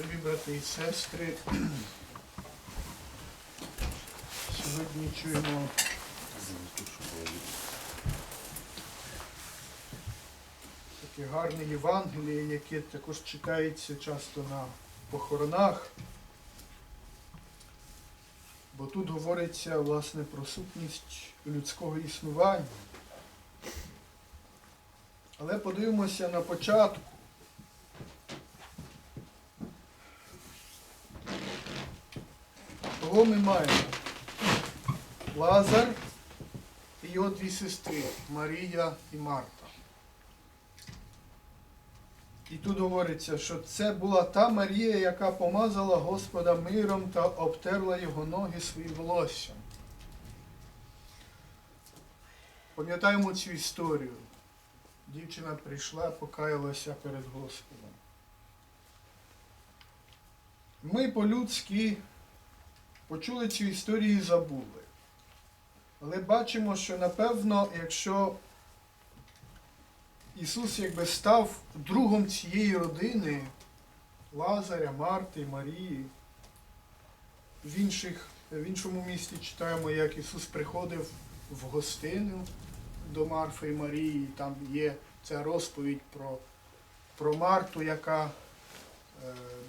Любі брати і сестри, сьогодні чуємо таке гарне Євангеліє, яке також читається часто на похоронах. Бо тут говориться власне про сутність людського існування. Але подивимося на початку. Кого ми маємо? Лазар і його дві сестри Марія і Марта. І тут говориться, що це була та Марія, яка помазала Господа миром та обтерла його ноги своїм волоссям. Пам'ятаємо цю історію. Дівчина прийшла, покаялася перед Господом. Ми по-людськи почули цю історію і забули. Але бачимо, що напевно, якщо Ісус якби став другом цієї родини Лазаря, Марти, Марії, в, інших, в іншому місті читаємо, як Ісус приходив в гостину до Марфи і Марії. Там є ця розповідь про, про Марту, яка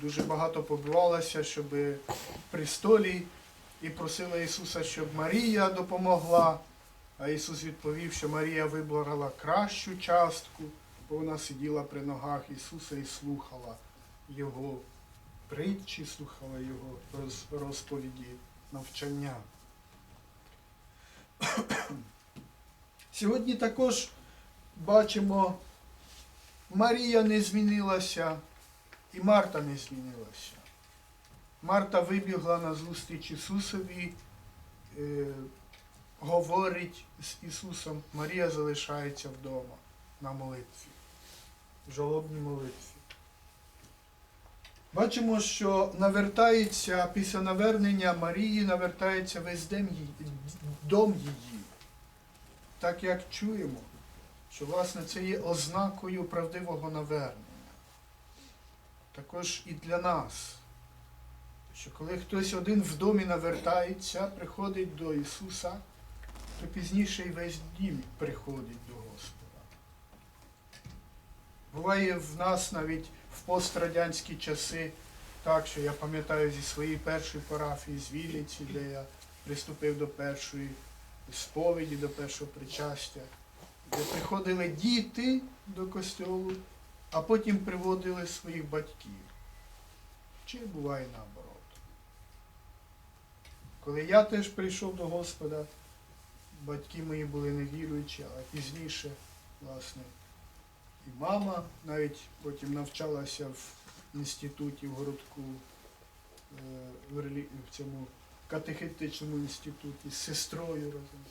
дуже багато побивалася, щоб при столі і просила Ісуса, щоб Марія допомогла. А Ісус відповів, що Марія вибрала кращу частку, бо вона сиділа при ногах Ісуса і слухала Його притчі, слухала Його розповіді, навчання. Сьогодні також бачимо, Марія не змінилася і Марта не змінилася. Марта вибігла на зустріч Ісусові, е, говорить з Ісусом, Марія залишається вдома на молитві, в жалобній молитві. Бачимо, що навертається після навернення Марії, навертається весь дем її- дом її. Так як чуємо, що власне це є ознакою правдивого навернення. Також і для нас що коли хтось один в домі навертається, приходить до Ісуса, то пізніше і весь дім приходить до Господа. Буває в нас навіть в пострадянські часи, так що я пам'ятаю зі своєї першої парафії, з Вінниці, де я приступив до першої сповіді, до першого причастя, де приходили діти до костьолу, а потім приводили своїх батьків. Чи буває наоборот? Коли я теж прийшов до Господа, батьки мої були невіруючі, а пізніше, власне, і мама навіть потім навчалася в інституті в городку, е, в, цьому катехетичному інституті з сестрою разом.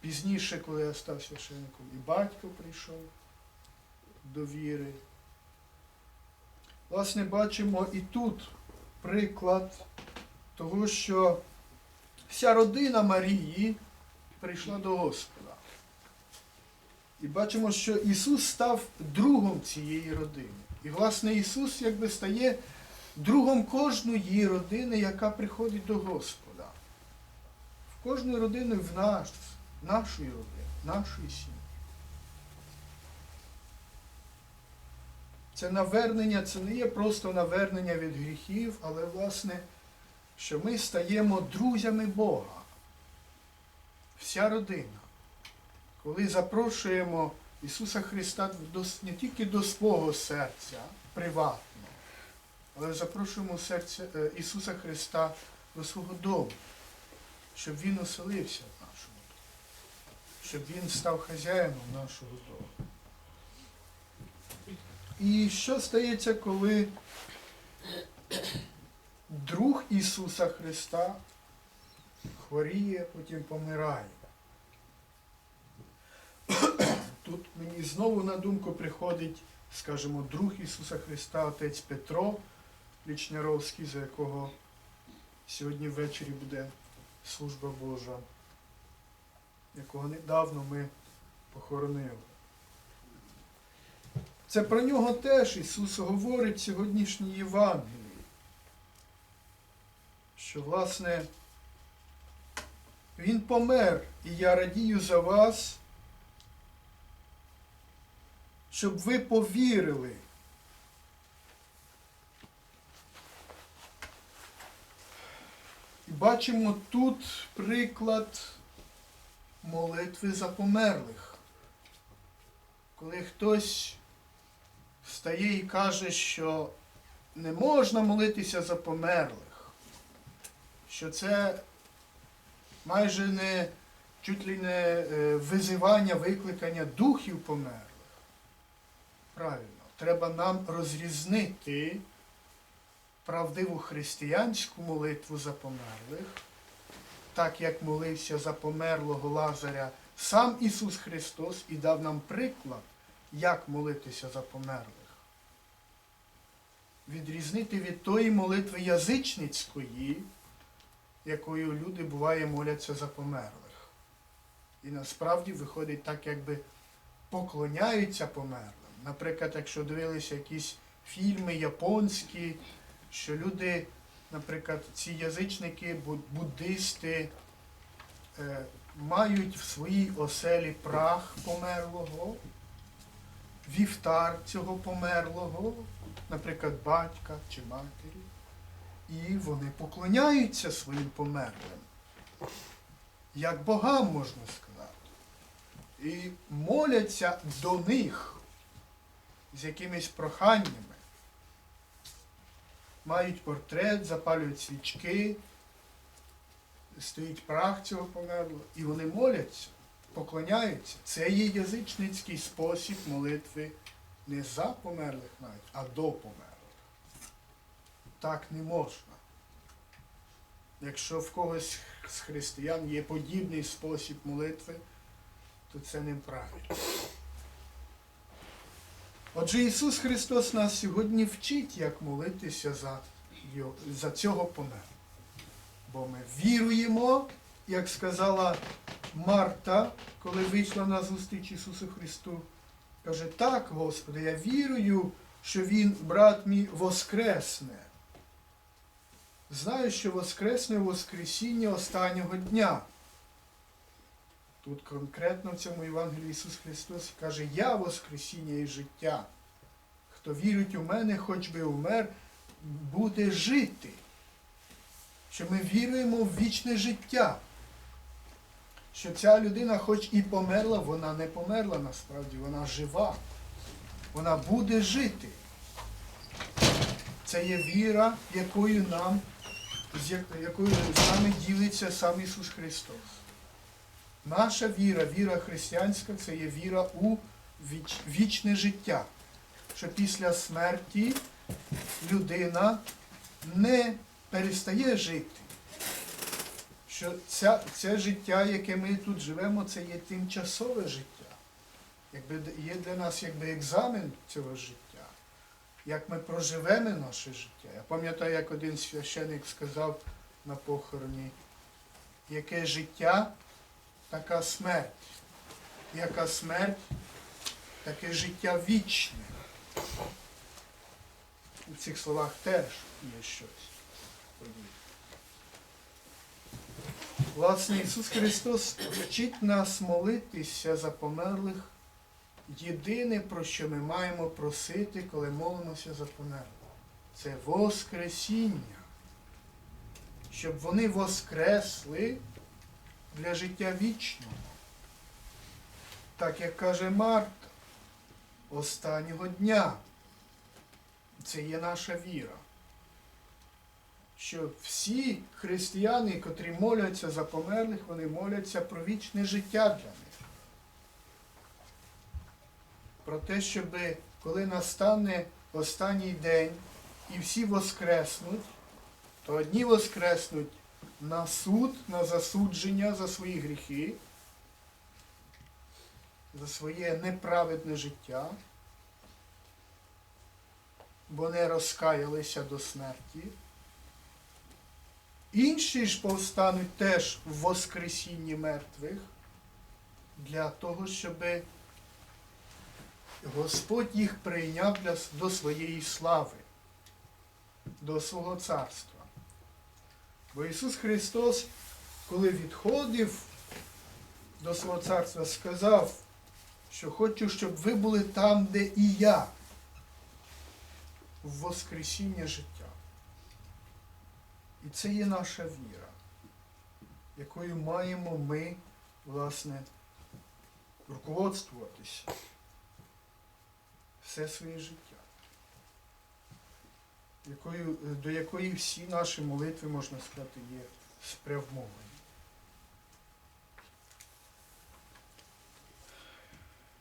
Пізніше, коли я став священником, і батько прийшов до віри. Власне, бачимо і тут приклад того, що вся родина Марії прийшла до Господа. І бачимо, що Ісус став другом цієї родини. І, власне, Ісус якби стає другом кожної родини, яка приходить до Господа. В кожної родини в нас, нашої родини, в нашої сім'ї. Це навернення, це не є просто навернення від гріхів, але, власне, що ми стаємо друзями Бога. Вся родина. Коли запрошуємо Ісуса Христа не тільки до свого серця приватно, але запрошуємо серце е, Ісуса Христа до свого дому, щоб Він оселився в нашому домі, щоб Він став хазяїном нашого дому. І що стається, коли друг Ісуса Христа хворіє, потім помирає? Тут мені знову на думку приходить, скажімо, друг Ісуса Христа, отець Петро Лічняровський, за якого сьогодні ввечері буде служба Божа, якого недавно ми похоронили. Це про нього теж Ісус говорить в сьогоднішній Євангелії. що власне він помер, і я радію за вас, щоб ви повірили. І бачимо тут приклад молитви за померлих. Коли хтось встає і каже, що не можна молитися за померлих, що це майже не чуть ли не е, визивання, викликання духів померлих. Правильно, треба нам розрізнити правдиву християнську молитву за померлих, так як молився за померлого Лазаря сам Ісус Христос і дав нам приклад, як молитися за померлих. Відрізнити від тої молитви язичницької, якою люди буває моляться за померлих. І насправді виходить так, якби поклоняються померлим. Наприклад, якщо дивилися якісь фільми японські, що люди, наприклад, ці язичники, буддисти, е, мають в своїй оселі прах померлого, вівтар цього померлого, наприклад, батька чи матері, і вони поклоняються своїм померлим, як богам можна сказати. І моляться до них з якимись проханнями. Мають портрет, запалюють свічки, стоїть прах цього померлого, і вони моляться, поклоняються. Це є язичницький спосіб молитви не за померлих навіть, а до померлих. Так не можна. Якщо в когось з християн є подібний спосіб молитви, то це неправильно. Отже, Ісус Христос нас сьогодні вчить, як молитися за, за цього померлого. Бо ми віруємо, як сказала Марта, коли вийшла на зустріч Ісусу Христу. Каже, так, Господи, я вірую, що Він, брат мій, воскресне. Знаю, що воскресне Воскресіння останнього дня. Тут конкретно в цьому Євангелії Ісус Христос каже, я Воскресіння і життя. Хто вірить у мене, хоч би умер, буде жити. Що ми віруємо в вічне життя. Що ця людина, хоч і померла, вона не померла насправді, вона жива. Вона буде жити. Це є віра, якою нам, з якою з нами ділиться сам Ісус Христос. Наша віра, віра християнська, це є віра у віч- вічне життя. Що після смерті людина не перестає жити. Що ця, це життя, яке ми тут живемо, це є тимчасове життя. Якби є для нас якби екзамен цього життя. Як ми проживемо наше життя. Я пам'ятаю, як один священик сказав на похороні, яке життя, така смерть. Яка смерть, таке життя вічне. У цих словах теж є щось. Власне, Ісус Христос вчить нас молитися за померлих. Єдине, про що ми маємо просити, коли молимося за померлих, це Воскресіння. Щоб вони воскресли для життя вічного. Так як каже Марта, останнього дня. Це є наша віра. Що всі християни, котрі моляться за померлих, вони моляться про вічне життя для них. Про те, щоб коли настане останній день і всі воскреснуть, то одні воскреснуть на суд, на засудження за свої гріхи, за своє неправедне життя, бо не розкаялися до смерті. Інші ж повстануть теж в Воскресінні мертвих для того, щоб Господь їх прийняв для, до своєї слави, до свого царства. Бо Ісус Христос, коли відходив до свого царства, сказав, що хочу, щоб ви були там, де і я, в Воскресіння життя. І це є наша віра, якою маємо ми, власне, руководствуватися все своє життя, якою, до якої всі наші молитви, можна сказати, є спрямовані.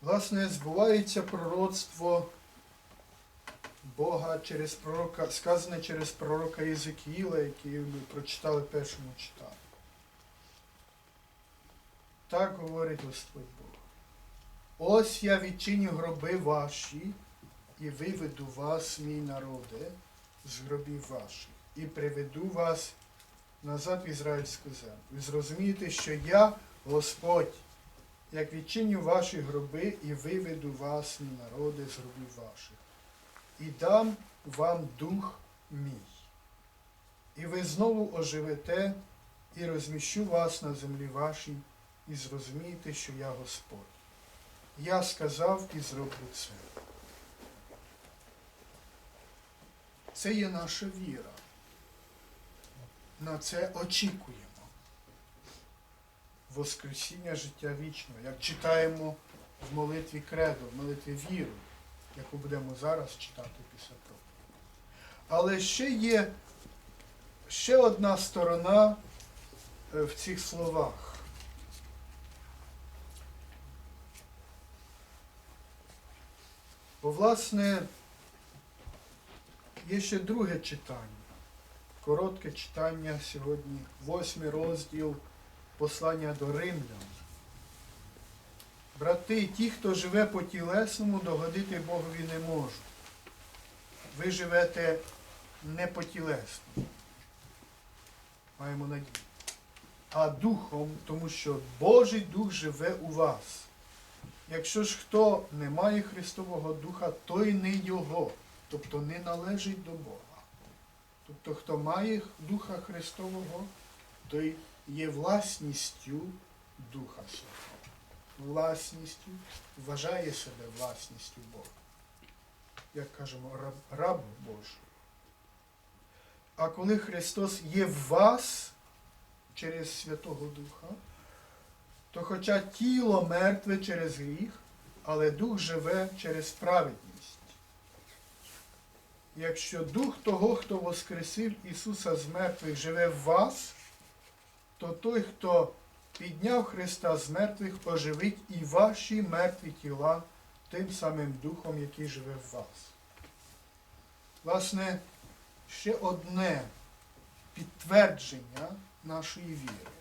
Власне, збувається пророцтво Бога через пророка, сказане через пророка Єзекіїла, який ми прочитали першому читанні. Так говорить Господь Бог. Ось я відчиню гроби ваші і виведу вас, мій народе, з гробів ваших, і приведу вас назад в ізраїльську землю. Ви зрозумієте, що я, Господь, як відчиню ваші гроби і виведу вас, мій народи, з гробів ваших, і дам вам дух мій. І ви знову оживете і розміщу вас на землі вашій, і зрозумієте, що я Господь. Я сказав і зроблю це. Це є наша віра. На це очікуємо. Воскресіння життя вічного, як читаємо в молитві Кредо, в молитві віру, яку будемо зараз читати після проповіді. Але ще є ще одна сторона е, в цих словах. Бо, власне, є ще друге читання. Коротке читання сьогодні, восьмий розділ послання до римлян. Брати, ті, хто живе по тілесному, догодити Богові не можуть. Ви живете не по тілесному. Маємо надію. А духом, тому що Божий Дух живе у вас. Якщо ж хто не має Христового Духа, той не Його, тобто не належить до Бога. Тобто, хто має Духа Христового, той є власністю Духа Святого. Власністю, вважає себе власністю Бога. Як кажемо, раб, раб Божий. А коли Христос є в вас через Святого Духа, то хоча тіло мертве через гріх, але дух живе через праведність. Якщо дух того, хто воскресив Ісуса з мертвих, живе в вас, то той, хто підняв Христа з мертвих, оживить і ваші мертві тіла тим самим духом, який живе в вас. Власне, ще одне підтвердження нашої віри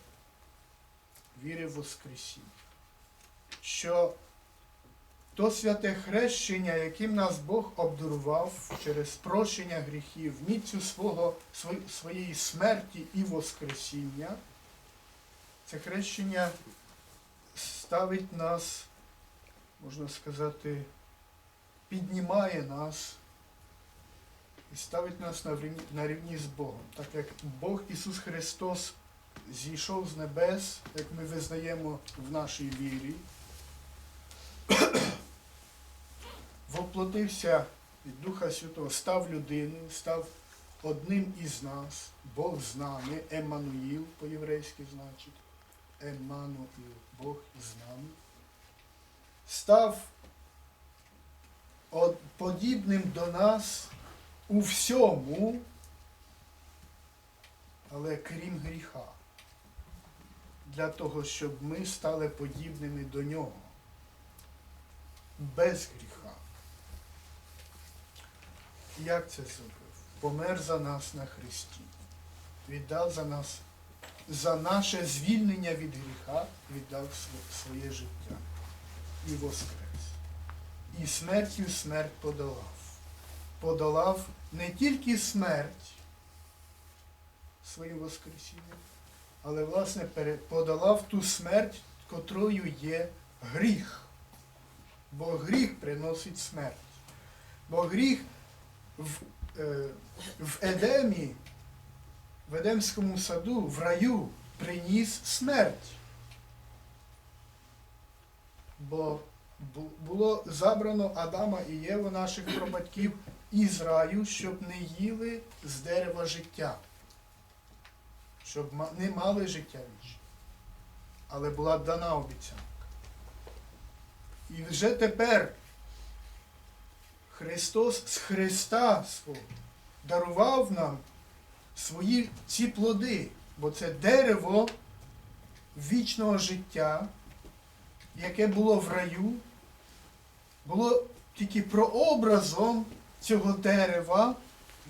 віри в Воскресіння. Що то святе хрещення, яким нас Бог обдарував через прощення гріхів, міцю свого, своєї смерті і Воскресіння, це хрещення ставить нас, можна сказати, піднімає нас і ставить нас на рівні, на рівні з Богом. Так як Бог Ісус Христос зійшов з небес, як ми визнаємо в нашій вірі, воплотився від Духа Святого, став людиною, став одним із нас, Бог з нами, Еммануїл по-єврейськи значить, Еммануїл, Бог із нами, став подібним до нас у всьому, але крім гріха для того, щоб ми стали подібними до нього. Без гріха. Як це зробив? Помер за нас на Христі. Віддав за нас, за наше звільнення від гріха, віддав своє життя. І воскрес. І смертю смерть подолав. Подолав не тільки смерть своїм воскресінням, але власне подолав ту смерть, котрою є гріх. Бо гріх приносить смерть. Бо гріх в, е, в Едемі в Едемському саду, в раю, приніс смерть. Бо було забрано Адама і Єву, наших прабатьків, із раю, щоб не їли з дерева життя, щоб не мали життя вічне. Але була дана обіцянка. І вже тепер Христос з Христа свого дарував нам свої ці плоди, бо це дерево вічного життя, яке було в раю, було тільки прообразом цього дерева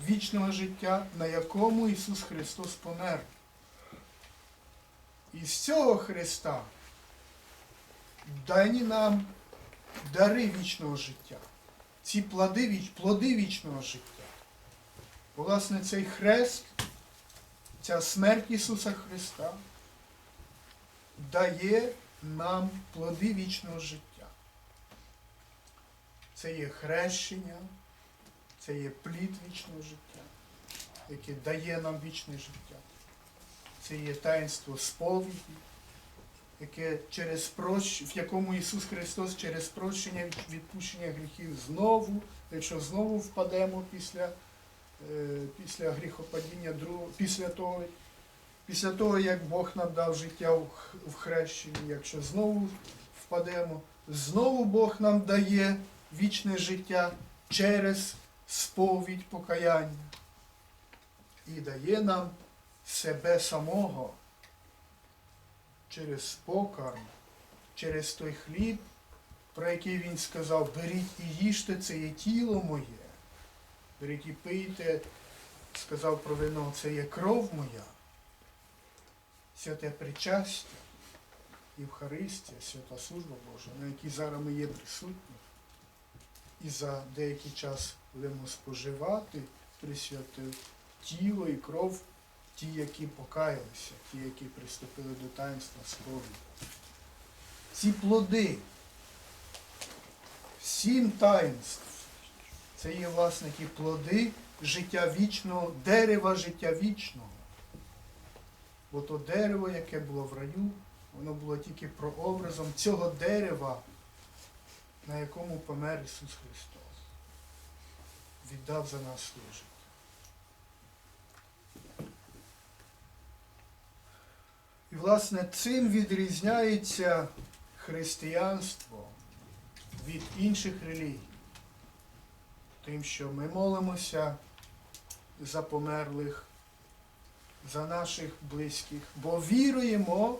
вічного життя, на якому Ісус Христос помер. І з цього Христа дані нам дари вічного життя, ці плоди, плоди вічного життя. Власне, цей хрест, ця смерть Ісуса Христа дає нам плоди вічного життя. Це є хрещення, це є плід вічного життя, яке дає нам вічне життя. Це є таїнство сповіді, яке через прощ... в якому Ісус Христос через прощення відпущення гріхів знову, якщо знову впадемо після, після гріхопадіння після того, після того, як Бог нам дав життя в хрещенні, якщо знову впадемо, знову Бог нам дає вічне життя через сповідь покаяння і дає нам себе самого через покарм, через той хліб, про який він сказав, беріть і їжте, це є тіло моє. Беріть пийте, сказав про вино, це є кров моя. Святе причастя, Євхаристія, свята служба Божа, на якій зараз ми є присутні. І за деякий час будемо споживати присвяте тіло і кров ті, які покаялися, ті, які приступили до таїнства сповіді. Ці плоди, сім таїнств, це є, власне, ті плоди життя вічного, дерева життя вічного. Бо то дерево, яке було в раю, воно було тільки прообразом цього дерева, на якому помер Ісус Христос. Віддав за нас своє життя. І, власне, цим відрізняється християнство від інших релігій. Тим, що ми молимося за померлих, за наших близьких, бо віруємо,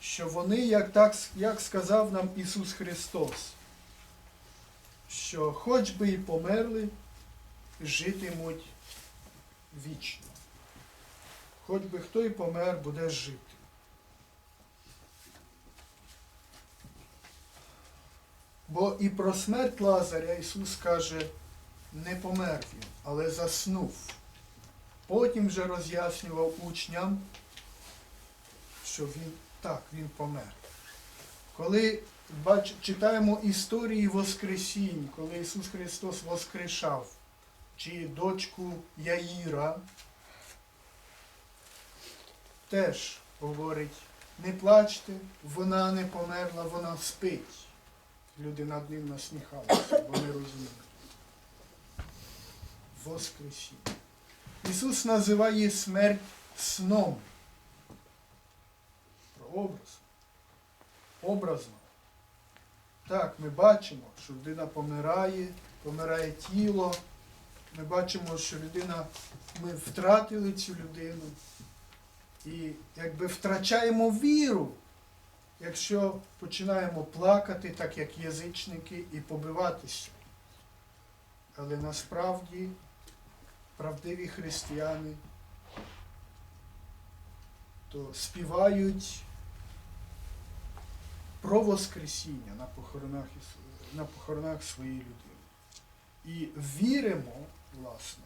що вони, як, так, як сказав нам Ісус Христос, що хоч би і померли, житимуть вічно. Хоч би хто і помер, буде жити. Бо і про смерть Лазаря Ісус каже, не помер він, але заснув. Потім вже роз'яснював учням, що він так, він помер. Коли бач, читаємо історії Воскресінь, коли Ісус Христос воскрешав, чи дочку Яїра, теж говорить, не плачте, вона не померла, вона спить. Люди над ним насміхалися, бо не розуміють. Воскресіння. Ісус називає смерть сном. Про образ. Образно. Так, ми бачимо, що людина помирає, помирає тіло. Ми бачимо, що людина, ми втратили цю людину. І якби втрачаємо віру, якщо починаємо плакати, так як язичники, і побиватися. Але насправді правдиві християни то співають про Воскресіння на похоронах, на похоронах своєї людини. І віримо, власне,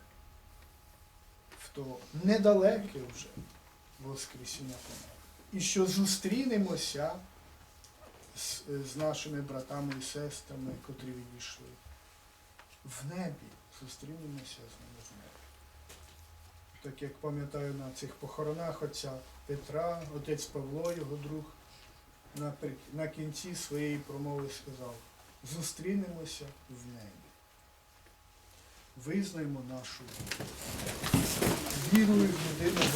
в то недалеке вже Воскресіння помер. І що зустрінемося з, з нашими братами і сестрами, котрі відійшли. В небі зустрінемося з ними в небі. Так як пам'ятаю на цих похоронах отця Петра, отець Павло, його друг, на, кінці своєї промови сказав: зустрінемося в небі. Визнаємо нашу віру в єдиного